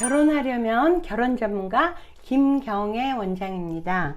결혼하려면 결혼 전문가 김경애 원장입니다.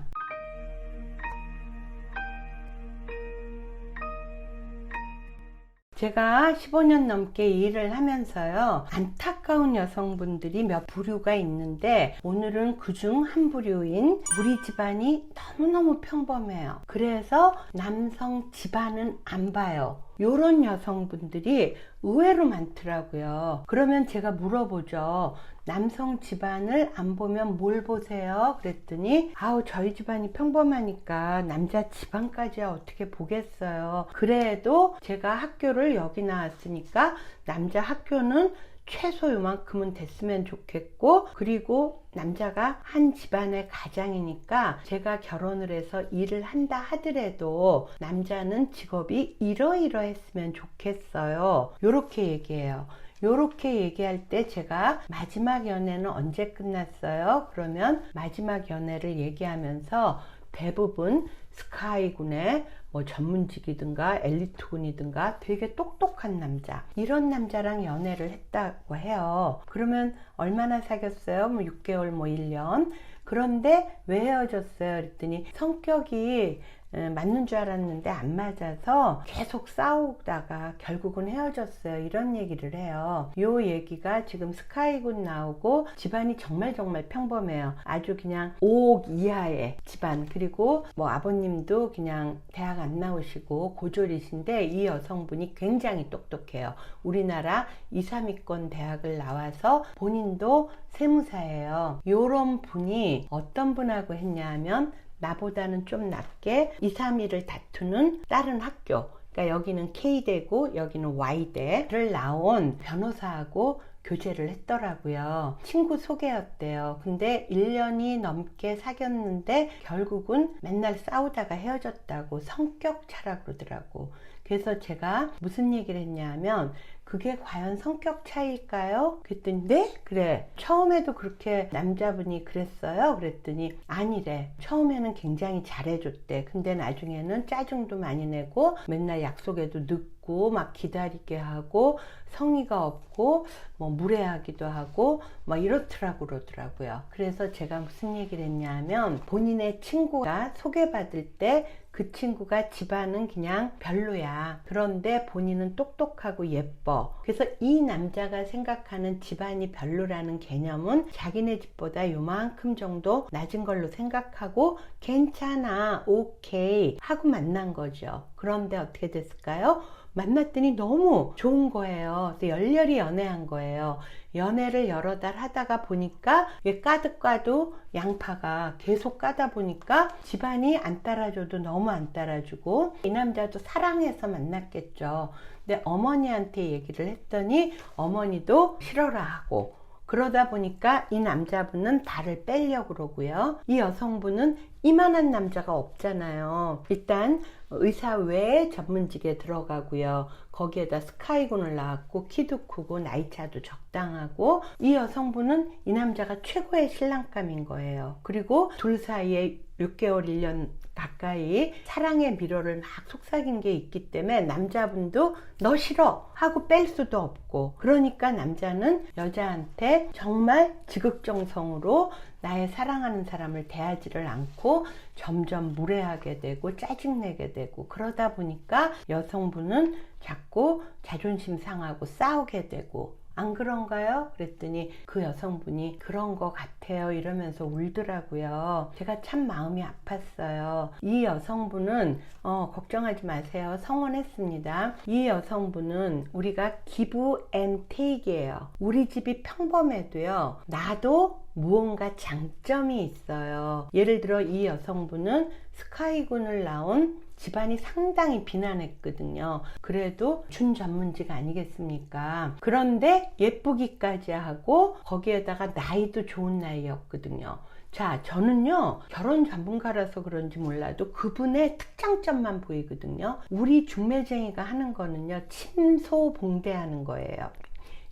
제가 15년 넘게 일을 하면서요, 안타까운 여성분들이 몇 부류가 있는데, 오늘은 그중 한 부류인 우리 집안이 너무너무 평범해요. 그래서 남성 집안은 안 봐요. 요런 여성분들이 의외로 많더라고요. 그러면 제가 물어보죠. 남성 집안을 안 보면 뭘 보세요? 그랬더니 아우 저희 집안이 평범하니까 남자 집안까지 어떻게 보겠어요. 그래도 제가 학교를 여기 나왔으니까 남자 학교는 최소 요만큼은 됐으면 좋겠고 그리고 남자가 한 집안의 가장이니까 제가 결혼을 해서 일을 한다 하더라도 남자는 직업이 이러이러했으면 좋겠어요. 요렇게 얘기해요. 요렇게 얘기할 때 제가 마지막 연애는 언제 끝났어요? 그러면 마지막 연애를 얘기하면서 대부분 스카이군의 뭐 전문직이든가 엘리트군이든가 되게 똑똑한 남자 이런 남자랑 연애를 했다고 해요 그러면 얼마나 사귀었어요? 뭐 6개월 뭐 1년 그런데 왜 헤어졌어요? 그랬더니 성격이 맞는 줄 알았는데 안 맞아서 계속 싸우다가 결국은 헤어졌어요. 이런 얘기를 해요. 요 얘기가 지금 스카이군 나오고 집안이 정말 정말 평범해요. 아주 그냥 5억 이하의 집안. 그리고 뭐 아버님도 그냥 대학 안 나오시고 고졸이신데 이 여성분이 굉장히 똑똑해요. 우리나라 2, 3위권 대학을 나와서 본인도 세무사예요. 요런 분이 어떤 분하고 했냐 하면 나보다는 좀 낮게 2, 3위를 다투는 다른 학교 그러니까 여기는 K대고 여기는 Y대를 나온 변호사하고 교제를 했더라고요. 친구 소개였대요. 근데 1년이 넘게 사귀었는데 결국은 맨날 싸우다가 헤어졌다고 성격 차라 그러더라고. 그래서 제가 무슨 얘기를 했냐면 그게 과연 성격 차이일까요? 그랬더니 네? 그래. 처음에도 그렇게 남자분이 그랬어요? 그랬더니 아니래. 처음에는 굉장히 잘해줬대. 근데 나중에는 짜증도 많이 내고 맨날 약속에도 늦고 막 기다리게 하고 성의가 없고 뭐 무례하기도 하고 뭐 이렇더라고 그러더라고요. 그래서 제가 무슨 얘기를 했냐면 본인의 친구가 소개받을 때 그 친구가 집안은 그냥 별로야. 그런데 본인은 똑똑하고 예뻐. 그래서 이 남자가 생각하는 집안이 별로라는 개념은 자기네 집보다 요만큼 정도 낮은 걸로 생각하고 괜찮아, 오케이 하고 만난 거죠. 그런데 어떻게 됐을까요? 만났더니 너무 좋은 거예요. 열렬히 연애한 거예요. 연애를 여러 달 하다가 보니까 까득 까도 양파가 계속 까다 보니까 집안이 안 따라줘도 너무 안 따라주고 이 남자도 사랑해서 만났겠죠. 근데 어머니한테 얘기를 했더니 어머니도 싫어라 하고 그러다 보니까 이 남자분은 달을 빼려고 그러고요. 이 여성분은 이만한 남자가 없잖아요. 일단 의사 외에 전문직에 들어가고요. 거기에다 스카이군을 나왔고 키도 크고 나이차도 적당하고 이 여성분은 이 남자가 최고의 신랑감인 거예요. 그리고 둘 사이에 6개월 1년 가까이 사랑의 미로를 막 속삭인 게 있기 때문에 남자분도 너 싫어 하고 뺄 수도 없고 그러니까 남자는 여자한테 정말 지극정성으로 나의 사랑하는 사람을 대하지를 않고 점점 무례하게 되고 짜증내게 되고 그러다 보니까 여성분은 자꾸 자존심 상하고 싸우게 되고 안 그런가요? 그랬더니 그 여성분이 그런 것 같아요 이러면서 울더라고요. 제가 참 마음이 아팠어요. 이 여성분은 어, 걱정하지 마세요. 성원했습니다. 이 여성분은 우리가 기부 앤 테이크예요. 우리 집이 평범해도요. 나도 무언가 장점이 있어요. 예를 들어 이 여성분은 스카이군을 나온 집안이 상당히 비난했거든요. 그래도 준 전문직 아니겠습니까? 그런데 예쁘기까지 하고 거기에다가 나이도 좋은 나이였거든요. 자, 저는요, 결혼 전문가라서 그런지 몰라도 그분의 특장점만 보이거든요. 우리 중매쟁이가 하는 거는요, 침소봉대하는 거예요.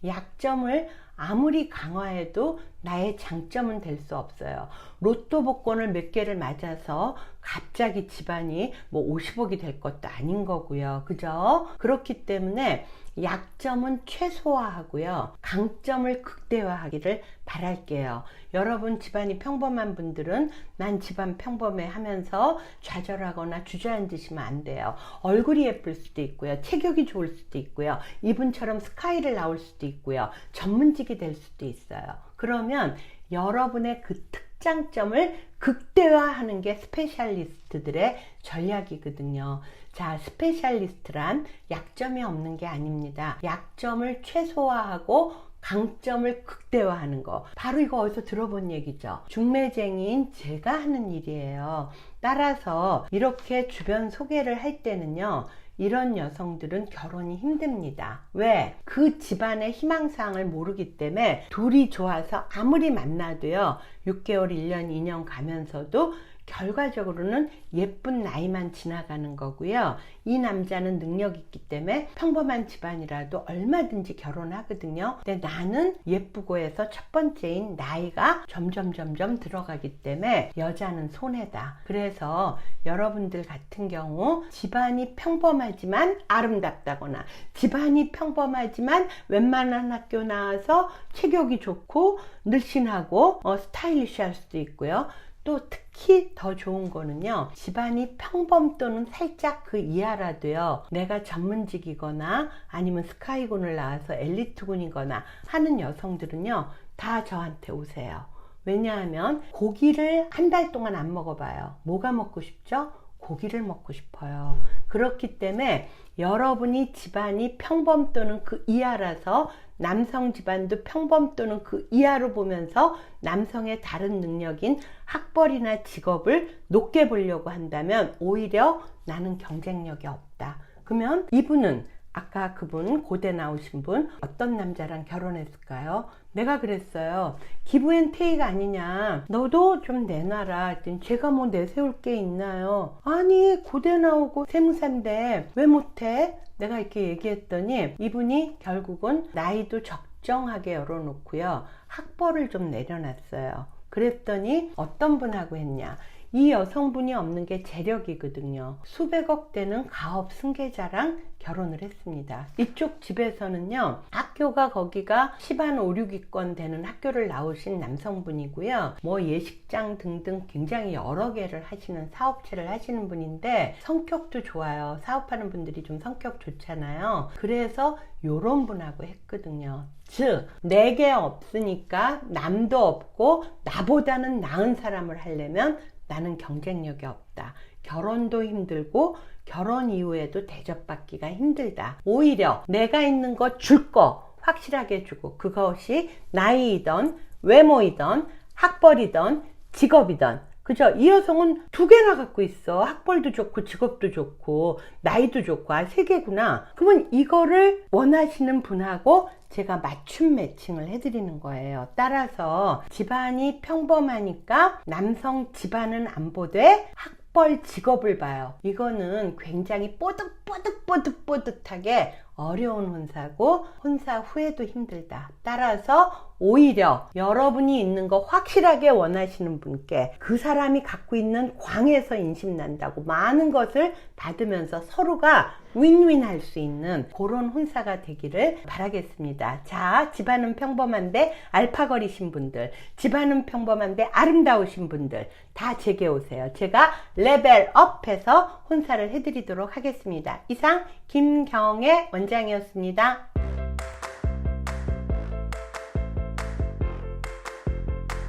약점을 아무리 강화해도 나의 장점은 될 수 없어요. 로또 복권을 몇 개를 맞아서 갑자기 집안이 뭐 50억이 될 것도 아닌 거고요. 그죠? 그렇기 때문에 약점은 최소화하고요. 강점을 극대화하기를 바랄게요. 여러분 집안이 평범한 분들은 난 집안 평범해 하면서 좌절하거나 주저앉으시면 안 돼요. 얼굴이 예쁠 수도 있고요. 체격이 좋을 수도 있고요. 이분처럼 스카이를 나올 수도 있고요. 전문직이 될 수도 있어요. 그러면 여러분의 그 특장점을 극대화하는 게 스페셜리스트들의 전략이거든요. 자, 스페셜리스트란 약점이 없는 게 아닙니다. 약점을 최소화하고 강점을 극대화하는 거. 바로 이거 어디서 들어본 얘기죠. 중매쟁이인 제가 하는 일이에요. 따라서 이렇게 주변 소개를 할 때는요. 이런 여성들은 결혼이 힘듭니다. 왜? 그 집안의 희망사항을 모르기 때문에 둘이 좋아서 아무리 만나도요. 6개월, 1년, 2년 가면서도 결과적으로는 예쁜 나이만 지나가는 거고요. 이 남자는 능력 있기 때문에 평범한 집안이라도 얼마든지 결혼하거든요. 근데 나는 예쁘고 해서 첫 번째인 나이가 점점 점점 들어가기 때문에 여자는 손해다. 그래서 여러분들 같은 경우 집안이 평범하지만 아름답다거나 집안이 평범하지만 웬만한 학교 나와서 체격이 좋고 늘씬하고 어, 스타일리시할 수도 있고요. 또 특히 더 좋은 거는요 집안이 평범 또는 살짝 그 이하라도요 내가 전문직이거나 아니면 스카이군을 나와서 엘리트군이거나 하는 여성들은요 다 저한테 오세요 왜냐하면 고기를 한 달 동안 안 먹어봐요 뭐가 먹고 싶죠? 고기를 먹고 싶어요 그렇기 때문에 여러분이 집안이 평범 또는 그 이하라서 남성 집안도 평범 또는 그 이하로 보면서 남성의 다른 능력인 학벌이나 직업을 높게 보려고 한다면 오히려 나는 경쟁력이 없다. 그러면 이분은 아까 그분 고대 나오신 분 어떤 남자랑 결혼했을까요? 내가 그랬어요. 기부엔 테이가 아니냐. 너도 좀 내놔라. 제가 뭐 내세울 게 있나요? 아니 고대 나오고 세무사인데 왜 못해? 내가 이렇게 얘기했더니 이분이 결국은 나이도 적정하게 열어놓고요. 학벌을 좀 내려놨어요. 그랬더니 어떤 분하고 했냐. 이 여성분이 없는 게 재력이거든요. 수백억 되는 가업 승계자랑 결혼을 했습니다. 이쪽 집에서는요, 학교가 거기가 10한 5, 6위권 되는 학교를 나오신 남성분이고요. 뭐 예식장 등등 굉장히 여러 개를 하시는 사업체를 하시는 분인데 성격도 좋아요. 사업하는 분들이 좀 성격 좋잖아요. 그래서 요런 분하고 했거든요. 즉, 내게 없으니까 남도 없고 나보다는 나은 사람을 하려면 나는 경쟁력이 없다. 결혼도 힘들고 결혼 이후에도 대접받기가 힘들다. 오히려 내가 있는 거 줄 거 확실하게 주고 그것이 나이이던 외모이던 학벌이던 직업이던 그죠? 이 여성은 두 개나 갖고 있어. 학벌도 좋고, 직업도 좋고, 나이도 좋고, 아, 세 개구나. 그러면 이거를 원하시는 분하고 제가 맞춤 매칭을 해드리는 거예요. 따라서 집안이 평범하니까 남성 집안은 안 보되 학벌 직업을 봐요. 이거는 굉장히 뽀득뽀득뽀득뽀득하게 어려운 혼사고 혼사 후에도 힘들다. 따라서 오히려 여러분이 있는 거 확실하게 원하시는 분께 그 사람이 갖고 있는 광에서 인심난다고 많은 것을 받으면서 서로가 윈윈 할 수 있는 그런 혼사가 되기를 바라겠습니다. 자, 집안은 평범한데 알파거리신 분들, 집안은 평범한데 아름다우신 분들 다 제게 오세요. 제가 레벨업해서 혼사를 해드리도록 하겠습니다. 이상 김경의 원장이었습니다.